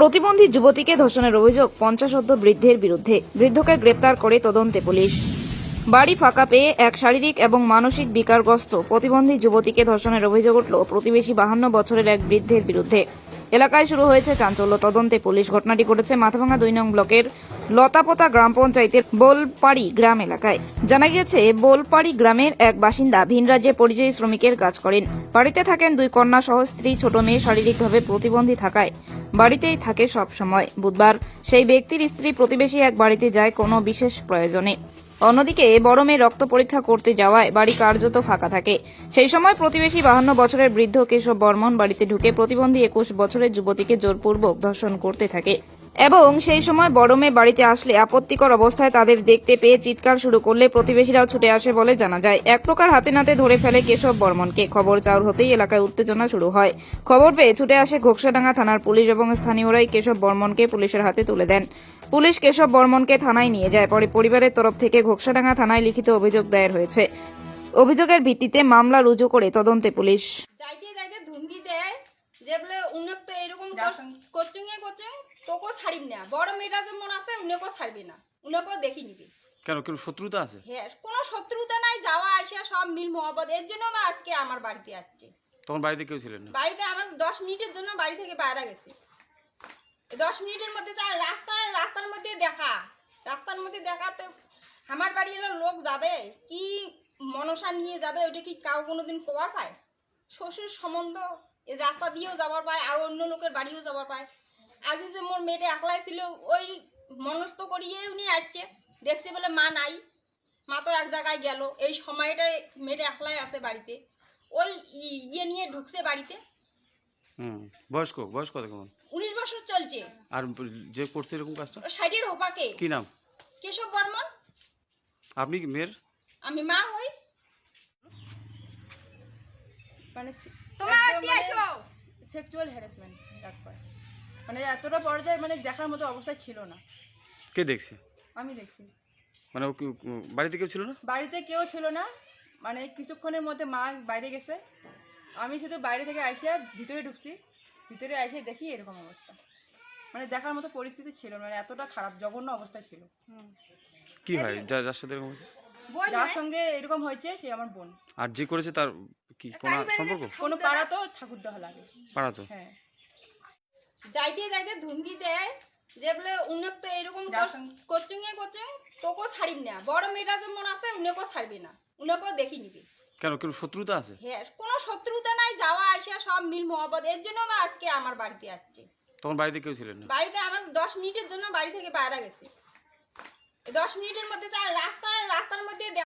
প্রতিবন্ধী যুবতীকে ধর্ষণের অভিযোগ পঞ্চাশোদ্ধ বৃদ্ধের বিরুদ্ধে। বৃদ্ধকে গ্রেপ্তার করে তদন্তে পুলিশ। বাড়ি ফাঁকা পেয়ে এক শারীরিক এবং মানসিক বিকারগ্রস্ত প্রতিবন্ধী যুবতীকে ধর্ষণের অভিযোগ উঠল প্রতিবেশী বাহান্ন বছরের এক বৃদ্ধের বিরুদ্ধে। এলাকায় শুরু হয়েছে চাঞ্চল্য তদন্তে পুলিশ ঘটনাটি ঘটেছে মাথাভাঙা দুই নং ব্লকের লতাপোতা গ্রাম পঞ্চায়েতের বোলপাড়ি গ্রাম এলাকায়। জানা গিয়েছে, বোলপাড়ি গ্রামের এক বাসিন্দা ভিন রাজ্যে পরিযায়ী শ্রমিকের কাজ করেন। বাড়িতে থাকেন দুই কন্যা সহ স্ত্রী, ছোট মেয়ে, শারীরিকভাবে প্রতিবন্ধী থাকায়। বাড়িতেই থাকে সব সময় বুধবার সেই ব্যক্তির স্ত্রী প্রতিবেশী এক বাড়িতে যায় কোনো বিশেষ প্রয়োজনে। অন্যদিকে বড় মেয়ে রক্ত পরীক্ষা করতে যাওয়ায় বাড়ি কার্যত ফাঁকা থাকে। সেই সময় প্রতিবেশী বাহান্ন বছরের বৃদ্ধ কেশব বর্মন বাড়িতে ঢুকে প্রতিবন্ধী একুশ বছরের যুবতীকে জোরপূর্বক ধর্ষণ করতে থাকে। এবং সেই সময় বড় মেয়ে বাড়িতে আসলে আপত্তিকর অবস্থায় তাদের দেখতে পেয়ে চিৎকার শুরু করলে প্রতিবেশীরাও ছুটে আসে বলে জানা যায়। এক প্রকার হাতে নাতে ধরে ফেলে কেশব বর্মনকে। খবর চাউর হতেই এলাকায় উত্তেজনা শুরু হয়। খবর পেয়ে ছুটে আসে ঘোকসাডাঙ্গা থানার পুলিশ এবং স্থানীয়রাই কেশব বর্মনকে পুলিশের হাতে তুলে দেন। পুলিশ কেশব বর্মনকে থানায় নিয়ে যায়। পরে পরিবারের তরফ থেকে ঘোকসাডাঙ্গা থানায় লিখিত অভিযোগ দায়ের হয়েছে। অভিযোগের ভিত্তিতে মামলা রুজু করে তদন্তে পুলিশ। যাইতে যাইতে ধুমকি দেয় যে বলে উন্নত এরকম কোচিং এ কোচিং তোকেও ছাড়িব না। বড় মেয়েটা যে যেমন আছে উনেকেও ছাড়বি না। উনেকেও দেখি নিবি। কেন কেন শত্রুতা আছে? হ্যাঁ কোনো শত্রুতা নাই যাওয়া আসা সব মিল মোহাম্মদ এর জন্য বা আজকে আমার বাড়িতে আসছে। তখন বাড়িতে কেউ ছিলেন না? বাড়িতে আমার দশ মিনিটের জন্য বাড়ি থেকে বাইরে গেছি। দশ মিনিটের মধ্যে তার রাস্তায় রাস্তার মধ্যে দেখা। রাস্তার মধ্যে দেখা তো আমার বাড়ি এলো লোক যাবে কি মনসা নিয়ে যাবে ওটা কি কাউ কোনোদিন কোয়ার পায়? শ্বশুর সম্বন্ধ রাস্তা দিয়েও যাবার পায় আর অন্য লোকের বাড়িও যাবার পায়। আজ যে মোর মেয়েটা একলাই ছিল ওই মনস্থ করিয়ে উনি আসছে। দেখছে বলে মা নাই। মা তো এক জায়গায় গেল। এই সময়টায় মেয়েটা একলাই আছে বাড়িতে। ওই ইয়ে নিয়ে ঢুকছে বাড়িতে। হুম বয়স্ক কত কেমন উনিশ বছর চলছে। আর যে করছে এরকম কাজটা? সাইডের হোপাকে কি নাম? কেশব বর্মন। আপনি কি মেয়ের? আমি মা হই। মানে তোমার সেক্সুয়াল হ্যারাসমেন্ট তারপর মানে এতটা পর্যায়ে মানে দেখার মতো অবস্থা ছিল না। কে দেখছে? আমি দেখছি। মানে ও কি বাড়িতে কেউ ছিল না? বাড়িতে কেউ ছিল না। মানে কিছুক্ষণের মধ্যে মা বাইরে গেছে। আমি শুধু বাইরে থেকে আসিয়া ভিতরে ঢুকছি। ভিতরে এসে দেখি এরকম অবস্থা। মানে দেখার মতো পরিস্থিতি ছিল না মানে এতটা খারাপ জঘন্য অবস্থা ছিল। কি হয়? যার যার সাথে এরকম হয়েছে? বই যার সঙ্গে এরকম হয়েছে সে আমার বোন। আর যে করেছে তার কি কোনো সম্পর্ক? কোনো পাড়া তো ঠাকুর দেওয়া লাগে। পাড়া তো? হ্যাঁ। যাইতে যাইতে ধুমকি দেয় যে বলে উন্নত এরকম যার সঙ্গে- কোচিং এ কোচিং তোকেও ছাড়িব না। বড় মেয়েটা যেমন আছে উনেকেও ছাড়বি না। উনেকেও দেখি নিবি। কেন কেন শত্রুতা আছে? হ্যাঁ কোনো শত্রুতা নাই যাওয়া আসা সব মিল মোহাম্মদ এর জন্য বা আজকে আমার বাড়িতে আসছে। তখন বাড়িতে কেউ ছিলেন না? বাড়িতে আমার দশ মিনিটের জন্য বাড়ি থেকে বাইরে গেছি। এই দশ মিনিটের মধ্যে তার রাস্তায় রাস্তার মধ্যে দেখা